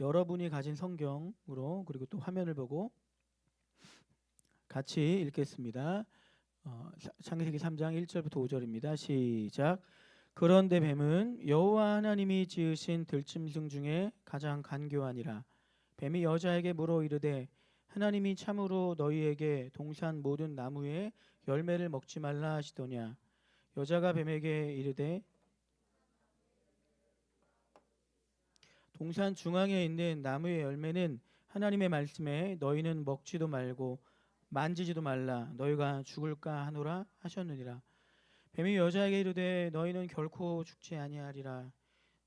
여러분이 가진 성경으로 그리고 또 화면을 보고 같이 읽겠습니다. 어, 사- 창세기 3장 1절부터 5절입니다. 시작. 그런데 뱀은 여호와 하나님이 지으신 들짐승 중에 가장 간교하니라. 뱀이 여자에게 물어 이르되 하나님이 참으로 너희에게 동산 모든 나무의 열매를 먹지 말라 하시더냐. 여자가 뱀에게 이르되 동산 중앙에 있는 나무의 열매는 하나님의 말씀에 너희는 먹지도 말고 만지지도 말라. 너희가 죽을까 하노라 하셨느니라. 뱀이 여자에게 이르되 너희는 결코 죽지 아니하리라.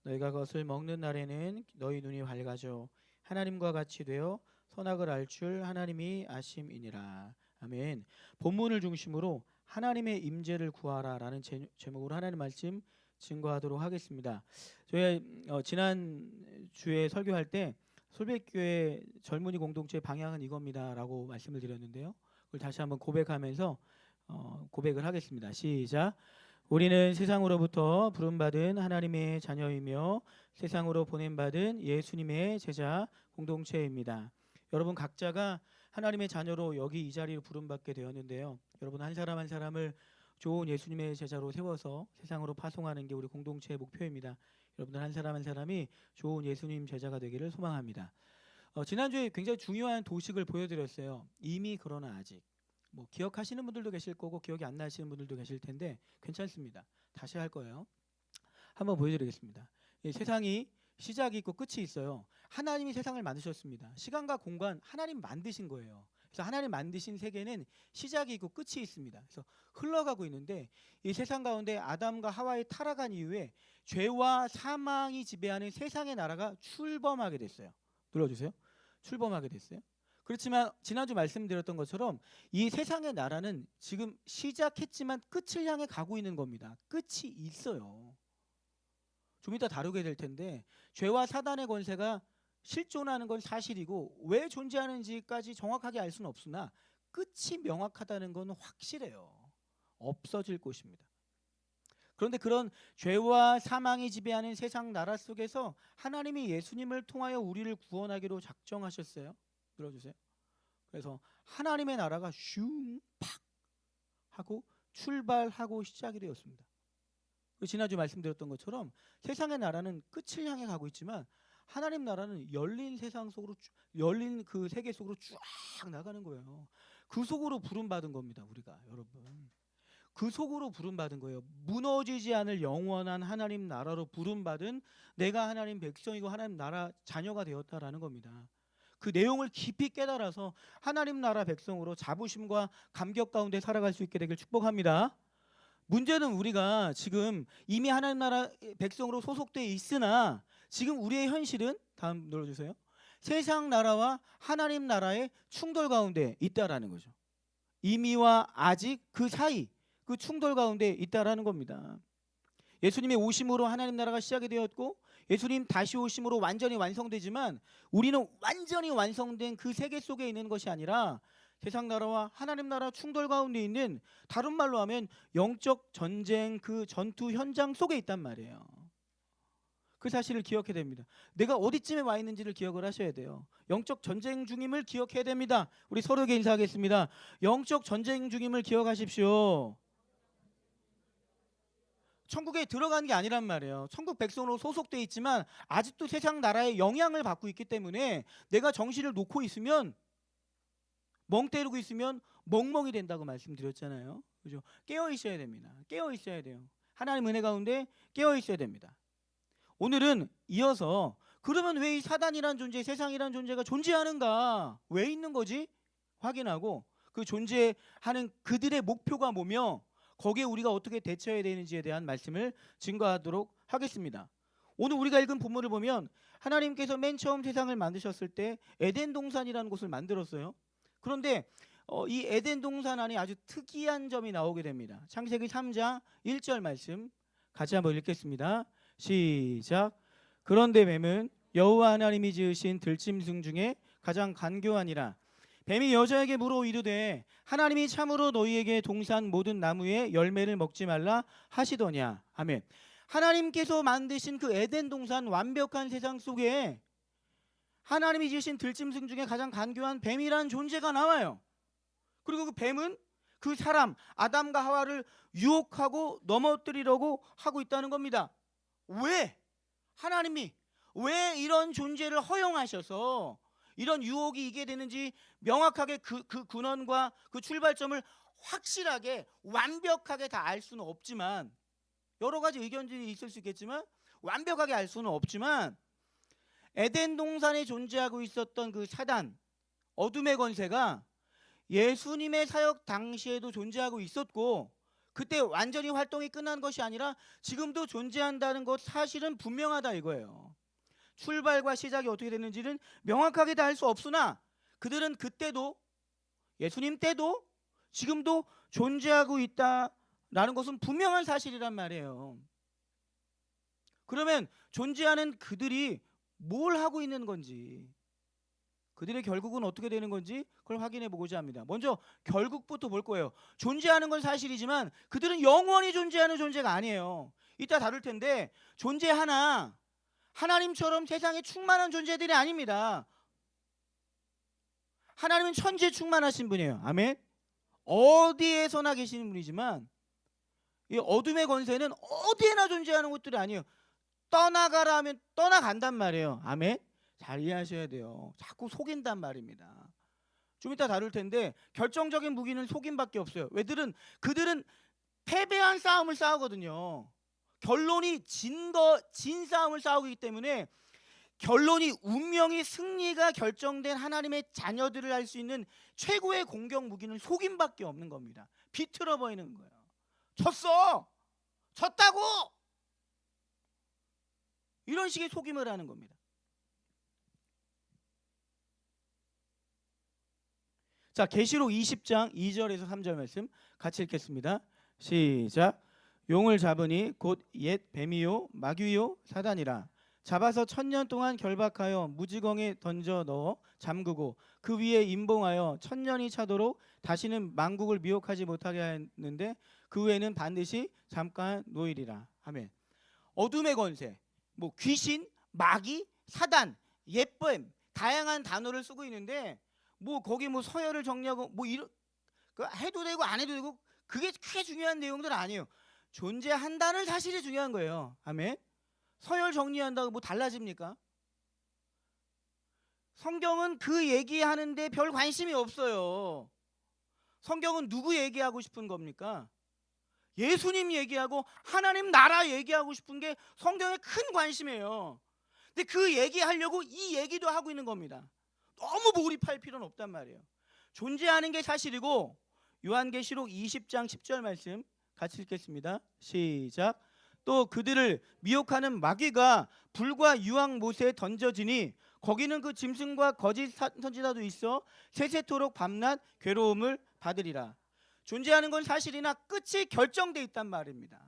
너희가 그것을 먹는 날에는 너희 눈이 밝아져 하나님과 같이 되어 선악을 알 줄 하나님이 아심이니라. 아멘. 본문을 중심으로 하나님의 임재를 구하라라는 제- 제목으로 하나님 말씀 증거하도록 하겠습니다. 저희 어, 지난 주에 설교할 때 솔백교회 젊은이 공동체 방향은 이겁니다라고 말씀을 드렸는데요. 그걸 다시 한번 고백하면서 어, 고백을 하겠습니다. 시작. 우리는 세상으로부터 부름받은 하나님의 자녀이며 세상으로 보냄받은 예수님의 제자 공동체입니다. 여러분 각자가 하나님의 자녀로 여기 이 자리로 부름받게 되었는데요. 여러분 한 사람 한 사람을 좋은 예수님의 제자로 세워서 세상으로 파송하는 게 우리 공동체의 목표입니다. 여러분들 한 사람 한 사람이 좋은 예수님 제자가 되기를 소망합니다. 어, 지난주에 굉장히 중요한 도식을 보여드렸어요. 이미 그러나 아직. 뭐 기억하시는 분들도 계실 거고 기억이 안 나시는 분들도 계실 텐데 괜찮습니다. 다시 할 거예요. 한번 보여드리겠습니다. 이 세상이 시작이 있고 끝이 있어요. 하나님이 세상을 만드셨습니다. 시간과 공간 하나님 만드신 거예요. 그래서 하나님 만드신 세계는 시작이 있고 끝이 있습니다. 그래서 흘러가고 있는데 이 세상 가운데 아담과 하와의 타락한 이후에 죄와 사망이 지배하는 세상의 나라가 출범하게 됐어요. 눌러주세요. 출범하게 됐어요. 그렇지만 지난주 말씀드렸던 것처럼 이 세상의 나라는 지금 시작했지만 끝을 향해 가고 있는 겁니다. 끝이 있어요. 좀 이따 다루게 될 텐데 죄와 사단의 권세가 실존하는 건 사실이고 왜 존재하는지까지 정확하게 알 수는 없으나 끝이 명확하다는 건 확실해요. 없어질 곳입니다. 그런데 그런 죄와 사망이 지배하는 세상 나라 속에서 하나님이 예수님을 통하여 우리를 구원하기로 작정하셨어요. 들어주세요. 그래서 하나님의 나라가 슝팍 하고 출발하고 시작이 되었습니다. 그 지난주 말씀드렸던 것처럼 세상의 나라는 끝을 향해 가고 있지만 하나님 나라는 열린 세상 속으로 쭉- 열린 그 세계 속으로 쫙 나가는 거예요. 그 속으로 부름 받은 겁니다, 우리가 여러분. 그 속으로 부름 받은 거예요. 무너지지 않을 영원한 하나님 나라로 부름 받은 내가 하나님 백성이고 하나님 나라 자녀가 되었다라는 겁니다. 그 내용을 깊이 깨달아서 하나님 나라 백성으로 자부심과 감격 가운데 살아갈 수 있게 되길 축복합니다. 문제는 우리가 지금 이미 하나님 나라 백성으로 소속돼 있으나 지금 우리의 현실은 다음 눌러주세요. 세상 나라와 하나님 나라의 충돌 가운데 있다라는 거죠. 이미와 아직 그 사이 그 충돌 가운데 있다라는 겁니다. 예수님의 오심으로 하나님 나라가 시작이 되었고 예수님 다시 오심으로 완전히 완성되지만 우리는 완전히 완성된 그 세계 속에 있는 것이 아니라 세상 나라와 하나님 나라 충돌 가운데 있는 다른 말로 하면 영적 전쟁 그 전투 현장 속에 있단 말이에요. 그 사실을 기억해야 됩니다. 내가 어디쯤에 와 있는지를 기억을 하셔야 돼요. 영적 전쟁 중임을 기억해야 됩니다. 우리 서로에게 인사하겠습니다. 영적 전쟁 중임을 기억하십시오. 천국에 들어간 게 아니란 말이에요. 천국 백성으로 소속돼 있지만 아직도 세상 나라의 영향을 받고 있기 때문에 내가 정신을 놓고 있으면 멍 때리고 있으면 멍멍이 된다고 말씀드렸잖아요. 그죠? 깨어 있어야 됩니다. 깨어 있어야 돼요. 하나님 은혜 가운데 깨어 있어야 됩니다. 오늘은 이어서 그러면 왜 이 사단이란 존재, 세상이란 존재가 존재하는가? 왜 있는 거지? 확인하고 그 존재하는 그들의 목표가 뭐며 거기에 우리가 어떻게 대처해야 되는지에 대한 말씀을 증거하도록 하겠습니다. 오늘 우리가 읽은 본문을 보면 하나님께서 맨 처음 세상을 만드셨을 때 에덴 동산이라는 곳을 만들었어요. 그런데 어, 이 에덴 동산 안에 아주 특이한 점이 나오게 됩니다. 창세기 3장 1절 말씀 같이 한번 읽겠습니다. 시작. 그런데 뱀은 여호와 하나님이 지으신 들짐승 중에 가장 간교하니라. 뱀이 여자에게 물어 이르되 하나님이 참으로 너희에게 동산 모든 나무의 열매를 먹지 말라 하시더냐. 아멘. 하나님께서 만드신 그 에덴 동산 완벽한 세상 속에 하나님이 지으신 들짐승 중에 가장 간교한 뱀이라는 존재가 나와요. 그리고 그 뱀은 그 사람 아담과 하와를 유혹하고 넘어뜨리려고 하고 있다는 겁니다. 왜? 하나님이 왜 이런 존재를 허용하셔서 이런 유혹이 이게 되는지 명확하게 그, 그 근원과 그 출발점을 확실하게 완벽하게 다 알 수는 없지만 여러 가지 의견들이 있을 수 있겠지만 완벽하게 알 수는 없지만 에덴 동산에 존재하고 있었던 그 사단 어둠의 권세가 예수님의 사역 당시에도 존재하고 있었고 그때 완전히 활동이 끝난 것이 아니라 지금도 존재한다는 것 사실은 분명하다 이거예요. 출발과 시작이 어떻게 됐는지는 명확하게 다 알 수 없으나 그들은 그때도 예수님 때도 지금도 존재하고 있다라는 것은 분명한 사실이란 말이에요. 그러면 존재하는 그들이 뭘 하고 있는 건지 그들의 결국은 어떻게 되는 건지 그걸 확인해 보고자 합니다. 먼저 결국부터 볼 거예요. 존재하는 건 사실이지만 그들은 영원히 존재하는 존재가 아니에요. 이따 다룰 텐데 존재 하나 하나님처럼 세상에 충만한 존재들이 아닙니다. 하나님은 천지에 충만하신 분이에요. 아멘. 어디에서나 계시는 분이지만 이 어둠의 권세는 어디에나 존재하는 것들이 아니에요. 떠나가라 하면 떠나간단 말이에요. 아멘. 잘 이해하셔야 돼요. 자꾸 속인단 말입니다. 좀 이따 다룰 텐데 결정적인 무기는 속임밖에 없어요. 왜들은 그들은 패배한 싸움을 싸우거든요. 결론이 진거진 싸움을 싸우기 때문에 결론이 운명이 승리가 결정된 하나님의 자녀들을 할 수 있는 최고의 공격 무기는 속임밖에 없는 겁니다. 비틀어 버리는 거예요. 졌어. 졌다고. 이런 식의 속임을 하는 겁니다. 자, 계시록 20장 2절에서 3절 말씀 같이 읽겠습니다. 시작. 용을 잡으니 곧 옛 뱀이요 마귀요 사단이라 잡아서 천년 동안 결박하여 무지경에 던져 넣어 잠그고 그 위에 임봉하여 천년이 차도록 다시는 만국을 미혹하지 못하게 했는데 그 후에는 반드시 잠깐 노일이라 아멘. 어둠의 권세, 뭐 귀신, 마귀, 사단, 옛뱀 다양한 단어를 쓰고 있는데 뭐 거기 뭐 서열을 정리하고 뭐 이런 그 해도 되고 안 해도 되고 그게 크게 중요한 내용들 아니에요. 존재한다는 사실이 중요한 거예요. 아멘. 서열 정리한다고 뭐 달라집니까? 성경은 그 얘기하는데 별 관심이 없어요. 성경은 누구 얘기하고 싶은 겁니까? 예수님 얘기하고 하나님 나라 얘기하고 싶은 게 성경의 큰 관심이에요. 근데 그 얘기하려고 이 얘기도 하고 있는 겁니다. 너무 몰입할 필요는 없단 말이에요. 존재하는 게 사실이고 요한계시록 20장 10절 말씀 같이 읽겠습니다. 시작. 또 그들을 미혹하는 마귀가 불과 유황 못에 던져지니 거기는 그 짐승과 거짓 사- 선지자도 있어 세세토록 밤낮 괴로움을 받으리라. 존재하는 건 사실이나 끝이 결정돼 있단 말입니다.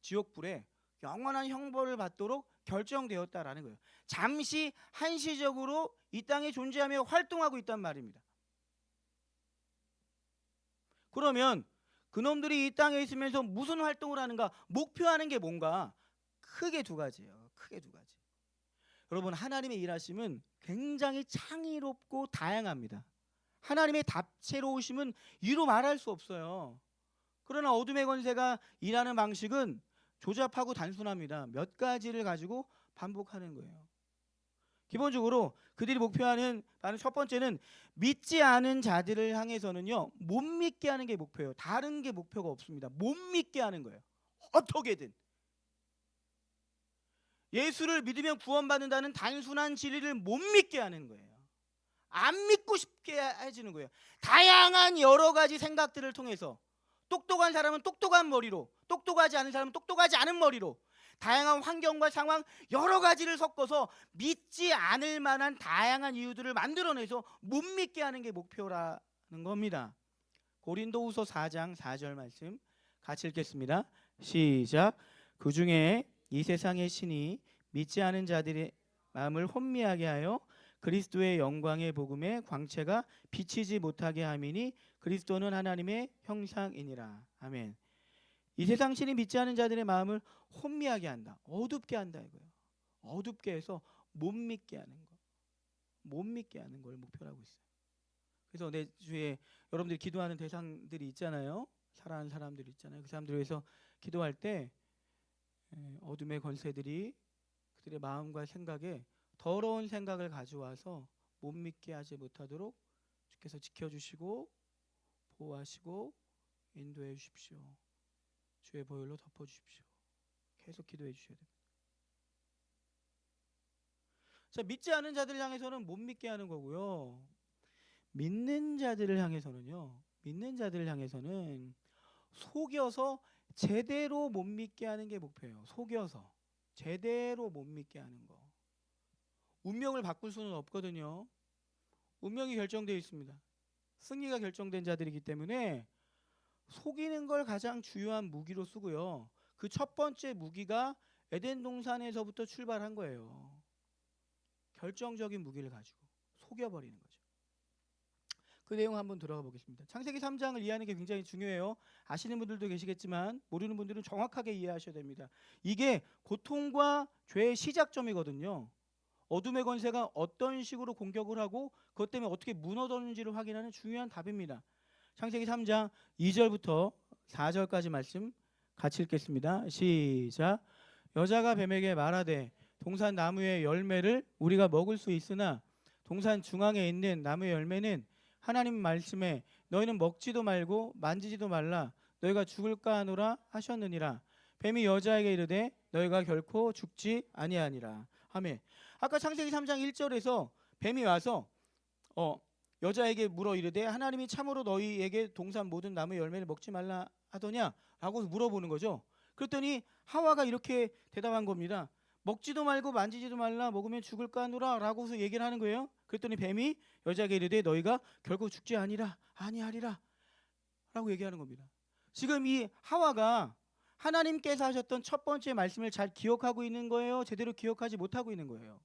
지옥불에 영원한 형벌을 받도록 결정되었다라는 거예요. 잠시 한시적으로 이 땅에 존재하며 활동하고 있단 말입니다. 그러면 그놈들이 이 땅에 있으면서 무슨 활동을 하는가? 목표하는 게 뭔가? 크게 두 가지예요. 크게 두 가지. 여러분 하나님의 일하심은 굉장히 창의롭고 다양합니다. 하나님의 다채로우심은 이루 말할 수 없어요. 그러나 어둠의 권세가 일하는 방식은 조잡하고 단순합니다. 몇 가지를 가지고 반복하는 거예요. 기본적으로 그들이 목표하는 바로 첫 번째는 믿지 않은 자들을 향해서는요 못 믿게 하는 게 목표예요. 다른 게 목표가 없습니다. 못 믿게 하는 거예요. 어떻게든 예수를 믿으면 구원받는다는 단순한 진리를 못 믿게 하는 거예요. 안 믿고 싶게 해지는 거예요. 다양한 여러 가지 생각들을 통해서 똑똑한 사람은 똑똑한 머리로, 똑똑하지 않은 사람은 똑똑하지 않은 머리로 다양한 환경과 상황 여러 가지를 섞어서 믿지 않을 만한 다양한 이유들을 만들어내서 못 믿게 하는 게 목표라는 겁니다. 고린도후서 4장 4절 말씀 같이 읽겠습니다. 시작. 그 중에 이 세상의 신이 믿지 않은 자들의 마음을 혼미하게 하여 그리스도의 영광의 복음의 광채가 비치지 못하게 함이니 그리스도는 하나님의 형상이니라. 아멘. 이 세상 신이 믿지 않은 자들의 마음을 혼미하게 한다. 어둡게 한다 이거예요. 어둡게 해서 못 믿게 하는 거. 못 믿게 하는 걸 목표로 하고 있어요. 그래서 내 주위에 여러분들이 기도하는 대상들이 있잖아요. 사랑하는 사람들이 있잖아요. 그 사람들 위해서 기도할 때 에, 어둠의 권세들이 그들의 마음과 생각에 더러운 생각을 가져와서 못 믿게 하지 못하도록 주께서 지켜주시고 보호하시고 인도해 주십시오. 주의 보혈로 덮어 주십시오. 계속 기도해 주셔야 됩니다. 자, 믿지 않은 자들 향해서는 못 믿게 하는 거고요. 믿는 자들을 향해서는요. 믿는 자들을 향해서는 속여서 제대로 못 믿게 하는 게 목표예요. 속여서 제대로 못 믿게 하는 거. 운명을 바꿀 수는 없거든요. 운명이 결정되어 있습니다. 승리가 결정된 자들이기 때문에 속이는 걸 가장 주요한 무기로 쓰고요. 그 첫 번째 무기가 에덴 동산에서부터 출발한 거예요. 결정적인 무기를 가지고 속여버리는 거죠. 그 내용 한번 들어가 보겠습니다. 창세기 3장을 이해하는 게 굉장히 중요해요. 아시는 분들도 계시겠지만 모르는 분들은 정확하게 이해하셔야 됩니다. 이게 고통과 죄의 시작점이거든요. 어둠의 권세가 어떤 식으로 공격을 하고 그것 때문에 어떻게 무너졌는지를 확인하는 중요한 답입니다. 창세기 3장 2절부터 4절까지 말씀 같이 읽겠습니다. 시작. 여자가 뱀에게 말하되 동산 나무의 열매를 우리가 먹을 수 있으나 동산 중앙에 있는 나무의 열매는 하나님 말씀에 너희는 먹지도 말고 만지지도 말라 너희가 죽을까 하노라 하셨느니라 뱀이 여자에게 이르되 너희가 결코 죽지 아니하니라 아멘 아까 창세기 3장 1절에서 뱀이 와서 어 여자에게 물어 이르되 하나님이 참으로 너희에게 동산 모든 나무의 열매를 먹지 말라 하더냐라고 물어보는 거죠 그랬더니 하와가 이렇게 대답한 겁니다 먹지도 말고 만지지도 말라 먹으면 죽을까 하노라 라고 서 얘기를 하는 거예요 그랬더니 뱀이 여자에게 이르되 너희가 결국 죽지 아니라 아니하리라 라고 얘기하는 겁니다. 지금 이 하와가 하나님께서 하셨던 첫 번째 말씀을 잘 기억하고 있는 거예요? 제대로 기억하지 못하고 있는 거예요?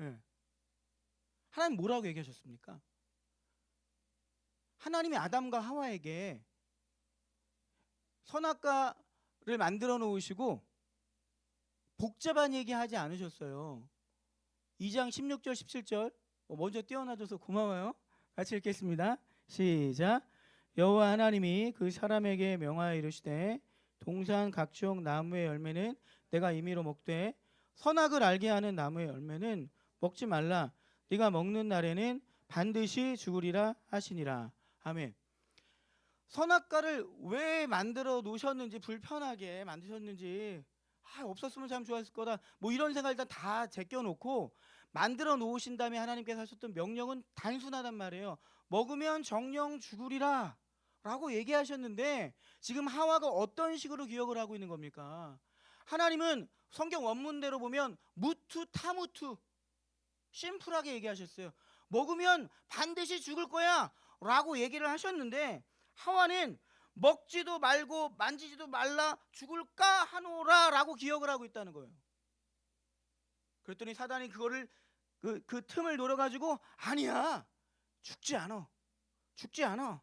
예. 하나님 뭐라고 얘기하셨습니까? 하나님이 아담과 하와에게 선악과를 만들어 놓으시고 복잡한 얘기 하지 않으셨어요. 2장 16절 17절 어, 먼저 띄어놔줘서 고마워요. 같이 읽겠습니다. 시작. 여호와 하나님이 그 사람에게 명하여 이르시되 동산 각종 나무의 열매는 내가 임의로 먹되 선악을 알게 하는 나무의 열매는 먹지 말라. 네가 먹는 날에는 반드시 죽으리라 하시니라. 아멘. 선악과를 왜 만들어 놓으셨는지 불편하게 만드셨는지 아, 없었으면 참 좋았을 거다. 뭐 이런 생각 일단 다 제껴 놓고 만들어 놓으신 다음에 하나님께서 하셨던 명령은 단순하단 말이에요. 먹으면 정령 죽으리라. 라고 얘기하셨는데 지금 하와가 어떤 식으로 기억을 하고 있는 겁니까? 하나님은 성경 원문대로 보면 무투 타무투 심플하게 얘기하셨어요. 먹으면 반드시 죽을 거야 라고 얘기를 하셨는데 하와는 먹지도 말고 만지지도 말라 죽을까 하노라 라고 기억을 하고 있다는 거예요. 그랬더니 사단이 그거를 그, 그 틈을 노려가지고 아니야 죽지 않아 죽지 않아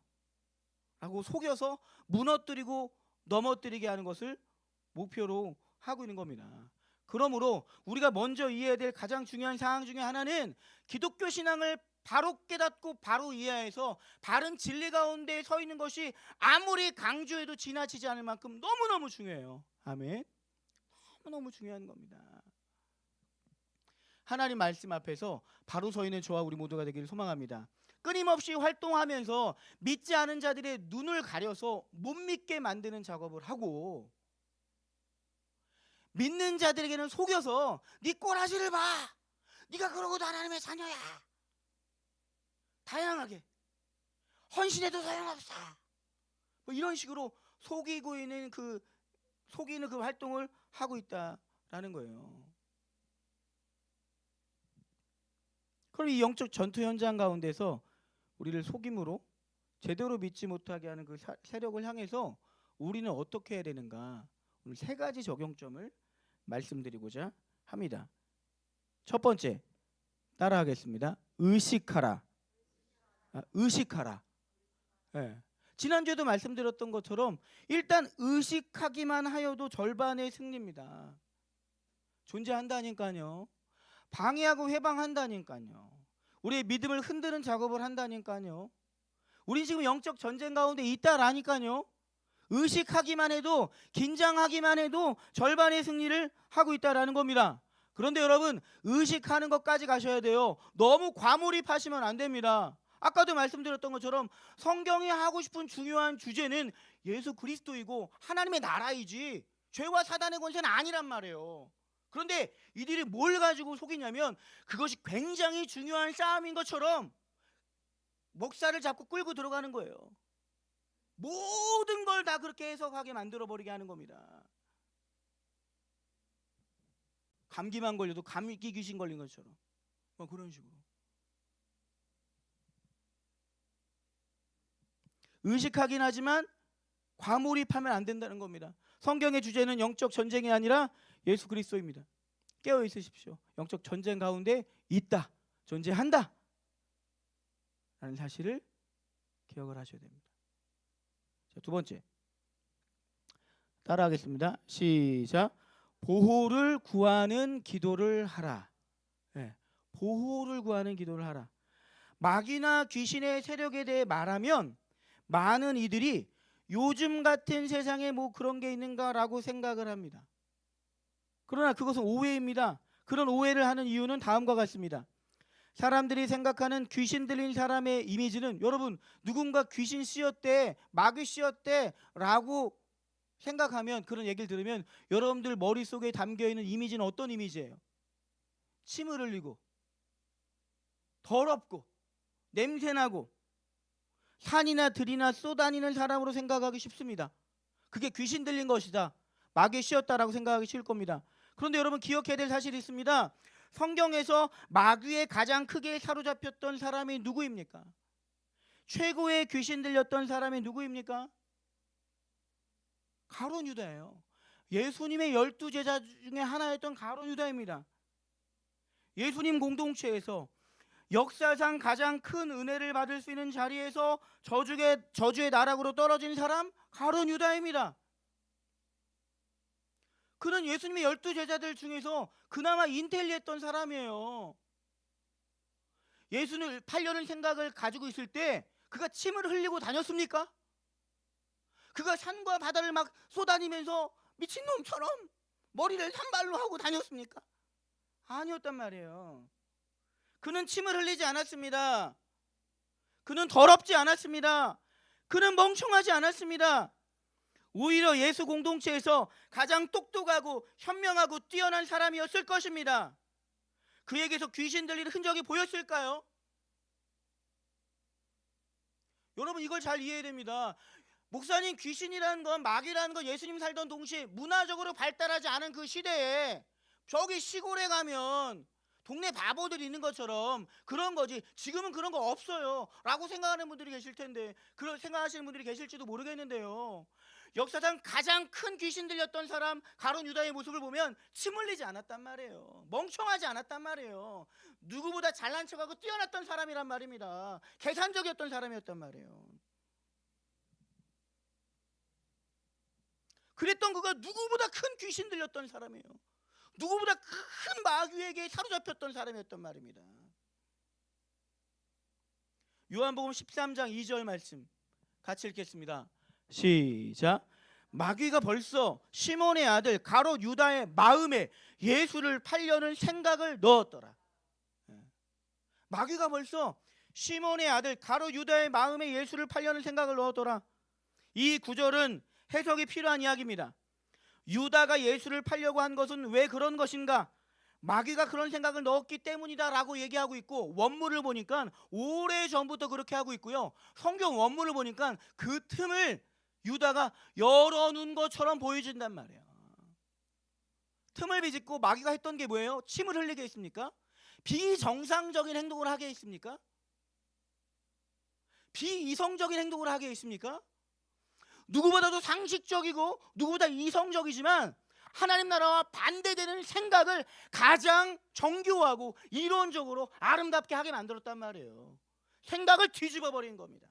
라고 속여서 무너뜨리고 넘어뜨리게 하는 것을 목표로 하고 있는 겁니다. 그러므로 우리가 먼저 이해해야 될 가장 중요한 사항 중에 하나는 기독교 신앙을 바로 깨닫고 바로 이해해서 바른 진리 가운데 서 있는 것이 아무리 강조해도 지나치지 않을 만큼 너무너무 중요해요. 아멘. 너무너무 중요한 겁니다. 하나님 말씀 앞에서 바로 서 있는 저와 우리 모두가 되기를 소망합니다. 끊임없이 활동하면서 믿지 않은 자들의 눈을 가려서 못 믿게 만드는 작업을 하고 믿는 자들에게는 속여서 네 꼬라지를 봐. 네가 그러고도 하나님의 자녀야. 다양하게 헌신해도 소용없어. 뭐 이런 식으로 속이고 있는 그 속이는 그 활동을 하고 있다라는 거예요. 그럼 이 영적 전투 현장 가운데서 우리를 속임으로 제대로 믿지 못하게 하는 그 사- 세력을 향해서 우리는 어떻게 해야 되는가? 오늘 세 가지 적용점을 말씀드리고자 합니다. 첫 번째 따라하겠습니다. 의식하라. 아, 의식하라. 예. 지난주에도 말씀드렸던 것처럼 일단 의식하기만 하여도 절반의 승리입니다. 존재한다니까요. 방해하고 해방한다니까요. 우리의 믿음을 흔드는 작업을 한다니까요. 우리 지금 영적 전쟁 가운데 있다라니까요. 의식하기만 해도 긴장하기만 해도 절반의 승리를 하고 있다라는 겁니다. 그런데 여러분 의식하는 것까지 가셔야 돼요. 너무 과몰입하시면 안 됩니다. 아까도 말씀드렸던 것처럼 성경이 하고 싶은 중요한 주제는 예수 그리스도이고 하나님의 나라이지 죄와 사단의 권세는 아니란 말이에요. 그런데 이들이 뭘 가지고 속이냐면 그것이 굉장히 중요한 싸움인 것처럼 목사를 잡고 끌고 들어가는 거예요. 모든 걸 다 그렇게 해석하게 만들어 버리게 하는 겁니다. 감기만 걸려도 감기 귀신 걸린 것처럼 뭐 그런 식으로 의식하긴 하지만 과몰입하면 안 된다는 겁니다. 성경의 주제는 영적 전쟁이 아니라 예수 그리스도입니다. 깨어 있으십시오. 영적 전쟁 가운데 있다, 존재한다. 라는 사실을 기억을 하셔야 됩니다. 자, 두 번째. 따라하겠습니다. 시작. 보호를 구하는 기도를 하라. 예, 보호를 구하는 기도를 하라. 마귀나 귀신의 세력에 대해 말하면 많은 이들이 요즘 같은 세상에 뭐 그런 게 있는가라고 생각을 합니다. 그러나 그것은 오해입니다. 그런 오해를 하는 이유는 다음과 같습니다. 사람들이 생각하는 귀신 들린 사람의 이미지는 여러분 누군가 귀신 씌었대, 마귀 씌었대라고 생각하면 그런 얘기를 들으면 여러분들 머릿속에 담겨 있는 이미지는 어떤 이미지예요? 침을 흘리고 더럽고 냄새나고 산이나 들이나 쏘다니는 사람으로 생각하기 쉽습니다. 그게 귀신 들린 것이다. 마귀 씌었다라고 생각하기 쉬울 겁니다. 그런데 여러분 기억해야 될 사실이 있습니다. 성경에서 마귀에 가장 크게 사로잡혔던 사람이 누구입니까? 최고의 귀신 들렸던 사람이 누구입니까? 가론 유다예요. 예수님의 열두 제자 중에 하나였던 가론 유다입니다. 예수님 공동체에서 역사상 가장 큰 은혜를 받을 수 있는 자리에서 저주의 저주의 나락으로 떨어진 사람 가론 유다입니다. 그는 예수님의 열두 제자들 중에서 그나마 인텔리했던 사람이에요. 예수를 팔려는 생각을 가지고 있을 때 그가 침을 흘리고 다녔습니까? 그가 산과 바다를 막 쏘다니면서 미친놈처럼 머리를 산발로 하고 다녔습니까? 아니었단 말이에요. 그는 침을 흘리지 않았습니다. 그는 더럽지 않았습니다. 그는 멍청하지 않았습니다. 오히려 예수 공동체에서 가장 똑똑하고 현명하고 뛰어난 사람이었을 것입니다. 그에게서 귀신 들리는 흔적이 보였을까요? 여러분 이걸 잘 이해해야 됩니다. 목사님 귀신이라는 건 마귀라는 건 예수님 살던 동시에 문화적으로 발달하지 않은 그 시대에 저기 시골에 가면 동네 바보들이 있는 것처럼 그런 거지 지금은 그런 거 없어요 라고 생각하는 분들이 계실 텐데 그런 생각하시는 분들이 계실지도 모르겠는데요 역사상 가장 큰 귀신 들렸던 사람 가론 유다의 모습을 보면 침 흘리지 않았단 말이에요. 멍청하지 않았단 말이에요. 누구보다 잘난 척하고 뛰어났던 사람이란 말입니다. 계산적이었던 사람이었단 말이에요. 그랬던 그가 누구보다 큰 귀신 들렸던 사람이에요. 누구보다 큰 마귀에게 사로잡혔던 사람이었단 말입니다. 요한복음 13장 2절 말씀 같이 읽겠습니다. 시작. 마귀가 벌써 시몬의 아들 가롯 유다의 마음에 예수를 팔려는 생각을 넣었더라. 예. 마귀가 벌써 시몬의 아들 가롯 유다의 마음에 예수를 팔려는 생각을 넣었더라. 이 구절은 해석이 필요한 이야기입니다. 유다가 예수를 팔려고 한 것은 왜 그런 것인가? 마귀가 그런 생각을 넣었기 때문이다라고 얘기하고 있고 원문을 보니까 오래 전부터 그렇게 하고 있고요. 성경 원문을 보니까 그 틈을 유다가 열어놓은 것처럼 보여준단 말이에요. 틈을 비집고 마귀가 했던 게 뭐예요? 침을 흘리게 했습니까? 비정상적인 행동을 하게 했습니까? 비이성적인 행동을 하게 했습니까? 누구보다도 상식적이고 누구보다 이성적이지만 하나님 나라와 반대되는 생각을 가장 정교하고 이론적으로 아름답게 하게 만들었단 말이에요. 생각을 뒤집어 버린 겁니다.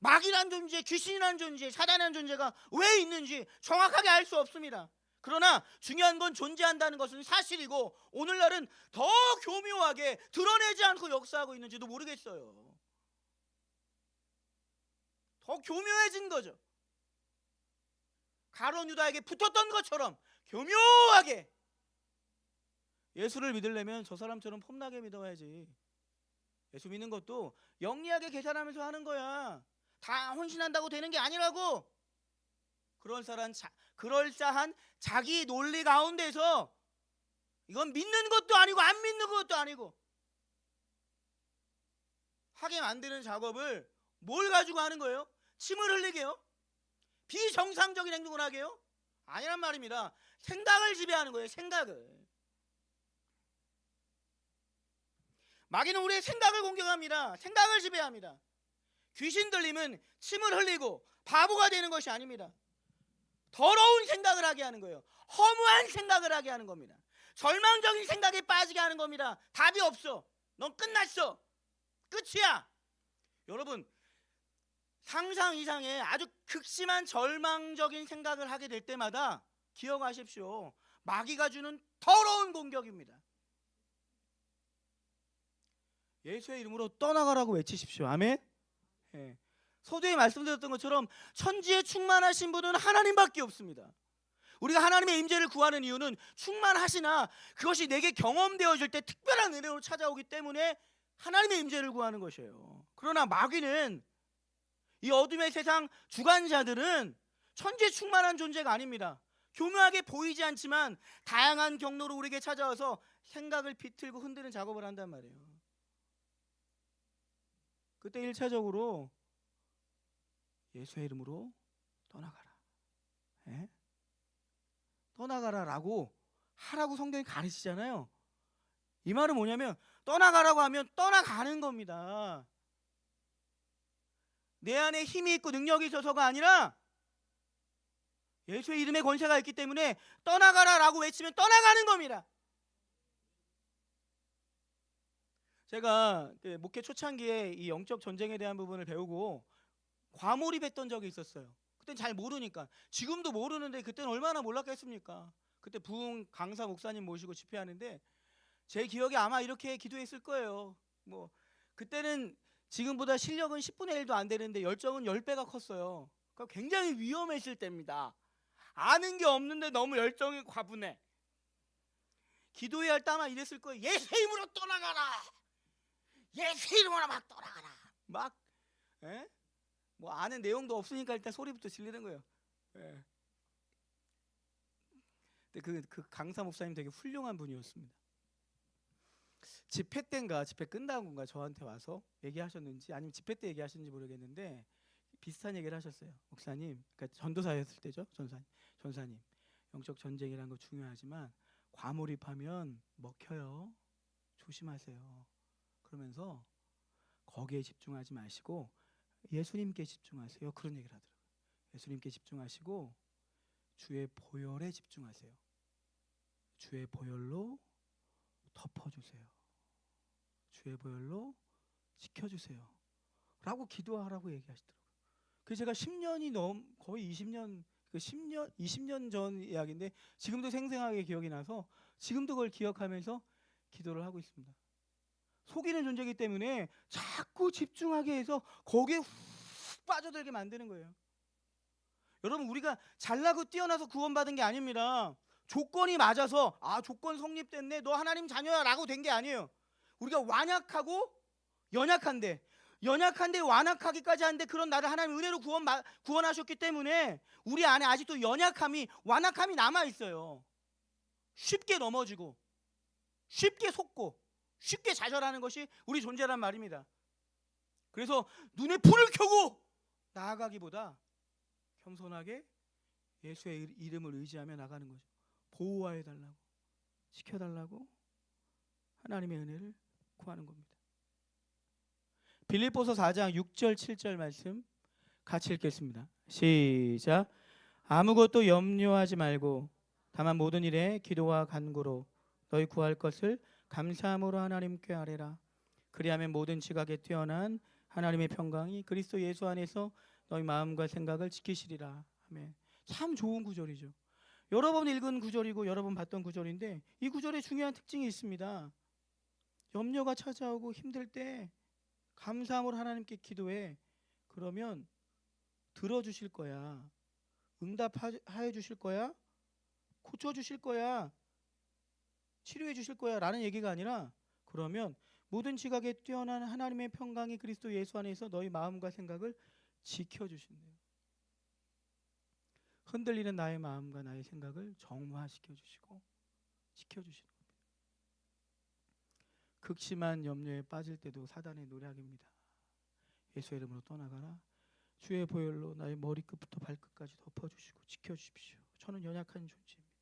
마귀란 존재, 귀신이란 존재, 사단이란 존재가 왜 있는지 정확하게 알 수 없습니다. 그러나 중요한 건 존재한다는 것은 사실이고 오늘날은 더 교묘하게 드러내지 않고 역사하고 있는지도 모르겠어요. 더 교묘해진 거죠. 가론 유다에게 붙었던 것처럼 교묘하게 예수를 믿으려면 저 사람처럼 폼나게 믿어야지. 예수 믿는 것도 영리하게 계산하면서 하는 거야. 다 헌신한다고 되는 게 아니라고. 그럴싸한 자, 그럴싸한 자기 논리 가운데서 이건 믿는 것도 아니고 안 믿는 것도 아니고 하게 만드는 작업을 뭘 가지고 하는 거예요? 침을 흘리게요? 비정상적인 행동을 하게요? 아니란 말입니다. 생각을 지배하는 거예요. 생각을. 마귀는 우리의 생각을 공격합니다. 생각을 지배합니다. 귀신 들림은 침을 흘리고 바보가 되는 것이 아닙니다. 더러운 생각을 하게 하는 거예요. 허무한 생각을 하게 하는 겁니다. 절망적인 생각에 빠지게 하는 겁니다. 답이 없어. 넌 끝났어. 끝이야. 여러분, 상상 이상의 아주 극심한 절망적인 생각을 하게 될 때마다 기억하십시오. 마귀가 주는 더러운 공격입니다. 예수의 이름으로 떠나가라고 외치십시오. 아멘. 예. 서두에 말씀드렸던 것처럼 천지에 충만하신 분은 하나님밖에 없습니다. 우리가 하나님의 임재를 구하는 이유는 충만하시나 그것이 내게 경험되어질 때 특별한 은혜로 찾아오기 때문에 하나님의 임재를 구하는 것이에요. 그러나 마귀는 이 어둠의 세상 주관자들은 천지에 충만한 존재가 아닙니다. 교묘하게 보이지 않지만 다양한 경로로 우리에게 찾아와서 생각을 비틀고 흔드는 작업을 한단 말이에요. 그때 1차적으로 예수의 이름으로 떠나가라. 예? 떠나가라라고 하라고 성경이 가르치잖아요. 이 말은 뭐냐면 떠나가라고 하면 떠나가는 겁니다. 내 안에 힘이 있고 능력이 있어서가 아니라 예수의 이름의 권세가 있기 때문에 떠나가라라고 외치면 떠나가는 겁니다. 제가 그 목회 초창기에 이 영적 전쟁에 대한 부분을 배우고 과몰입했던 적이 있었어요. 그땐 잘 모르니까 지금도 모르는데 그때는 얼마나 몰랐겠습니까? 그때 부흥 강사 목사님 모시고 집회하는데 제 기억에 아마 이렇게 기도했을 거예요. 뭐 그때는 지금보다 실력은 10분의 1도 안 되는데 열정은 10배가 컸어요. 그러니까 굉장히 위험했을 때입니다. 아는 게 없는데 너무 열정이 과분해. 기도해야 할 때 아마 이랬을 거예요. 예수 힘으로 떠나가라. 예수 이름으로 막 떠나가라. 막 에? 뭐 아는 내용도 없으니까 일단 소리부터 질리는 거예요. 예. 근데 그, 그 강사 목사님 되게 훌륭한 분이었습니다. 집회 때인가 집회 끝나고인가 저한테 와서 얘기하셨는지 아니면 집회 때 얘기하셨는지 모르겠는데 비슷한 얘기를 하셨어요. 목사님, 그러니까 전도사였을 때죠. 전사님, 전사님. 영적 전쟁이라는 거 중요하지만 과몰입하면 먹혀요. 조심하세요. 그러면서 거기에 집중하지 마시고 예수님께 집중하세요. 그런 얘기를 하더라고요. 예수님께 집중하시고 주의 보혈에 집중하세요. 주의 보혈로 덮어주세요. 주의 보혈로 지켜주세요. 라고 기도하라고 얘기하시더라고요. 그래서 제가 10년이 넘 거의 20년 그 10년 20년 전 이야기인데 지금도 생생하게 기억이 나서 지금도 그걸 기억하면서 기도를 하고 있습니다. 속이는 존재이기 때문에 자꾸 집중하게 해서 거기에 훅 빠져들게 만드는 거예요. 여러분 우리가 잘나고 뛰어나서 구원받은 게 아닙니다. 조건이 맞아서 아 조건 성립됐네 너 하나님 자녀야라고 된 게 아니에요. 우리가 완약하고 연약한데 연약한데 완악하기까지 하는데 그런 나를 하나님 은혜로 구원 구원하셨기 때문에 우리 안에 아직도 연약함이 완악함이 남아 있어요. 쉽게 넘어지고 쉽게 속고 쉽게 좌절하는 것이 우리 존재란 말입니다. 그래서 눈에 불을 켜고 나아가기보다 겸손하게 예수의 이- 이름을 의지하며 나가는 거죠. 보호하여 달라고, 지켜 달라고 하나님의 은혜를 구하는 겁니다. 빌립보서 4장 6절 7절 말씀 같이 읽겠습니다. 시작. 아무것도 염려하지 말고 다만 모든 일에 기도와 간구로 너희 구할 것을 감사함으로 하나님께 아뢰라. 그리하면 모든 지각에 뛰어난 하나님의 평강이 그리스도 예수 안에서 너희 마음과 생각을 지키시리라. 아멘. 참 좋은 구절이죠. 여러 번 읽은 구절이고 여러 번 봤던 구절인데 이 구절에 중요한 특징이 있습니다. 염려가 찾아오고 힘들 때 감사함으로 하나님께 기도해. 그러면 들어주실 거야. 응답하여 주실 거야. 고쳐 주실 거야. 치료해 주실 거야. 라는 얘기가 아니라 그러면 모든 지각에 뛰어난 하나님의 평강이 그리스도 예수 안에서 너희 마음과 생각을 지켜 주신대요. 흔들리는 나의 마음과 나의 생각을 정화시켜 주시고 지켜 주시는 겁니다. 극심한 염려에 빠질 때도 사단의 노략입니다. 예수의 이름으로 떠나가라. 주의 보혈로 나의 머리끝부터 발끝까지 덮어 주시고 지켜 주십시오. 저는 연약한 존재입니다.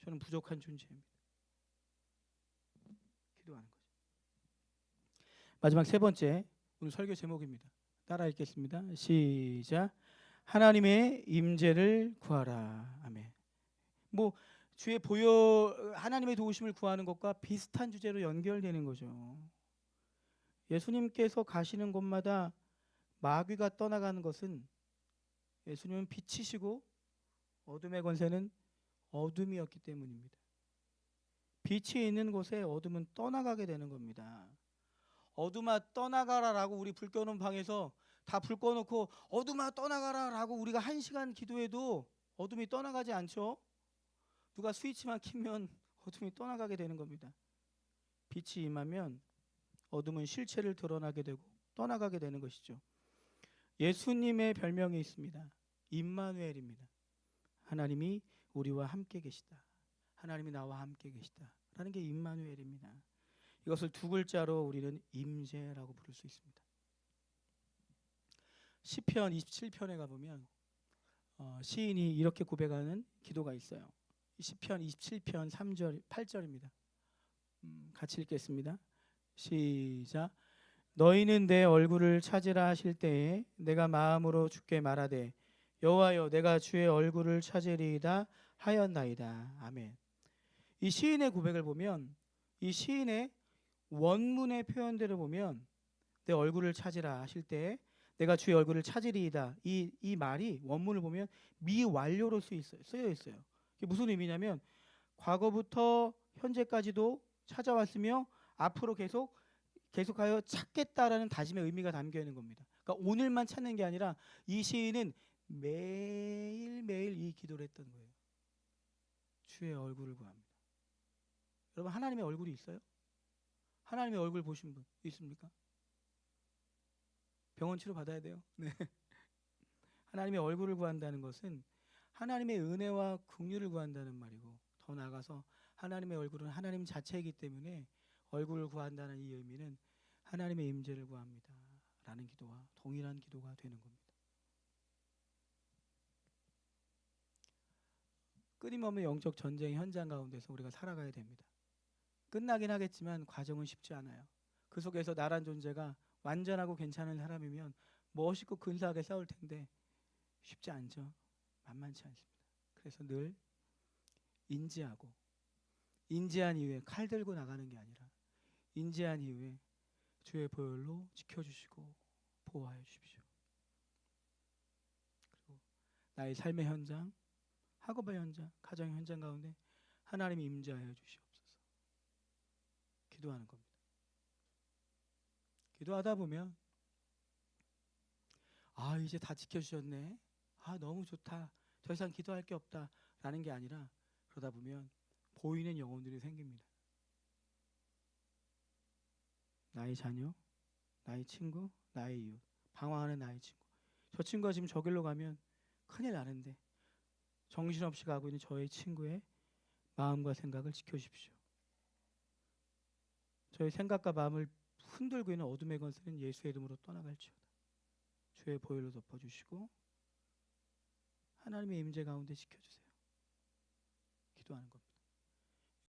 저는 부족한 존재입니다. 기도하는 거죠. 마지막 세 번째 오늘 설교 제목입니다. 따라 읽겠습니다. 시작. 하나님의 임재를 구하라. 아멘. 뭐 주의 보여 하나님의 도우심을 구하는 것과 비슷한 주제로 연결되는 거죠. 예수님께서 가시는 곳마다 마귀가 떠나가는 것은 예수님은 빛이시고 어둠의 권세는 어둠이었기 때문입니다. 빛이 있는 곳에 어둠은 떠나가게 되는 겁니다. 어둠아 떠나가라라고 우리 불 꺼놓은 방에서 다 불 꺼놓고 어둠아 떠나가라라고 우리가 한 시간 기도해도 어둠이 떠나가지 않죠. 누가 스위치만 키면 어둠이 떠나가게 되는 겁니다. 빛이 임하면 어둠은 실체를 드러나게 되고 떠나가게 되는 것이죠. 예수님의 별명이 있습니다. 임마누엘입니다. 하나님이 우리와 함께 계시다. 하나님이 나와 함께 계시다. 라는 게 임마누엘입니다. 이것을 두 글자로 우리는 임재라고 부를 수 있습니다. 시편 27편에 가 보면 어, 시인이 이렇게 고백하는 기도가 있어요. 시편 27편 3절 8절입니다. 음, 같이 읽겠습니다. 시작. 너희는 내 얼굴을 찾으라 하실 때에 내가 마음으로 주께 말하되 여호와여 내가 주의 얼굴을 찾으리이다 하였나이다. 아멘. 이 시인의 고백을 보면 이 시인의 원문의 표현들을 보면 내 얼굴을 찾으라 하실 때 내가 주의 얼굴을 찾으리이다. 이, 이 말이 원문을 보면 미완료로 쓰여 있어요. 이게 무슨 의미냐면 과거부터 현재까지도 찾아왔으며 앞으로 계속 계속하여 찾겠다라는 다짐의 의미가 담겨 있는 겁니다. 그러니까 오늘만 찾는 게 아니라 이 시인은 매일 매일 이 기도를 했던 거예요. 주의 얼굴을 구합니다. 여러분 하나님의 얼굴이 있어요? 하나님의 얼굴 보신 분 있습니까? 병원 치료 받아야 돼요. 네. 하나님의 얼굴을 구한다는 것은 하나님의 은혜와 긍휼을 구한다는 말이고 더 나아가서 하나님의 얼굴은 하나님 자체이기 때문에 얼굴을 구한다는 이 의미는 하나님의 임재를 구합니다. 라는 기도와 동일한 기도가 되는 겁니다. 끊임없는 영적 전쟁 현장 가운데서 우리가 살아가야 됩니다. 끝나긴 하겠지만 과정은 쉽지 않아요. 그 속에서 나란 존재가 완전하고 괜찮은 사람이면 멋있고 근사하게 싸울 텐데 쉽지 않죠. 만만치 않습니다. 그래서 늘 인지하고 인지한 이후에 칼 들고 나가는 게 아니라 인지한 이후에 주의 보혈로 지켜주시고 보호하여 주십시오. 그리고 나의 삶의 현장, 학업의 현장, 가정의 현장 가운데 하나님이 임재하여 주시옵소서. 기도하는 겁니다. 기도하다 보면 아 이제 다 지켜주셨네. 아 너무 좋다. 더 이상 기도할 게 없다라는 게 아니라 그러다 보면 보이는 영혼들이 생깁니다. 나의 자녀, 나의 친구, 나의 이웃, 방황하는 나의 친구. 저 친구가 지금 저 길로 가면 큰일 나는데 정신없이 가고 있는 저의 친구의 마음과 생각을 지켜주십시오. 저의 생각과 마음을 흔들고 있는 어둠의 권세는 예수의 이름으로 떠나갈지어다. 주의 보혈로 덮어주시고 하나님의 임재 가운데 지켜주세요. 기도하는 겁니다.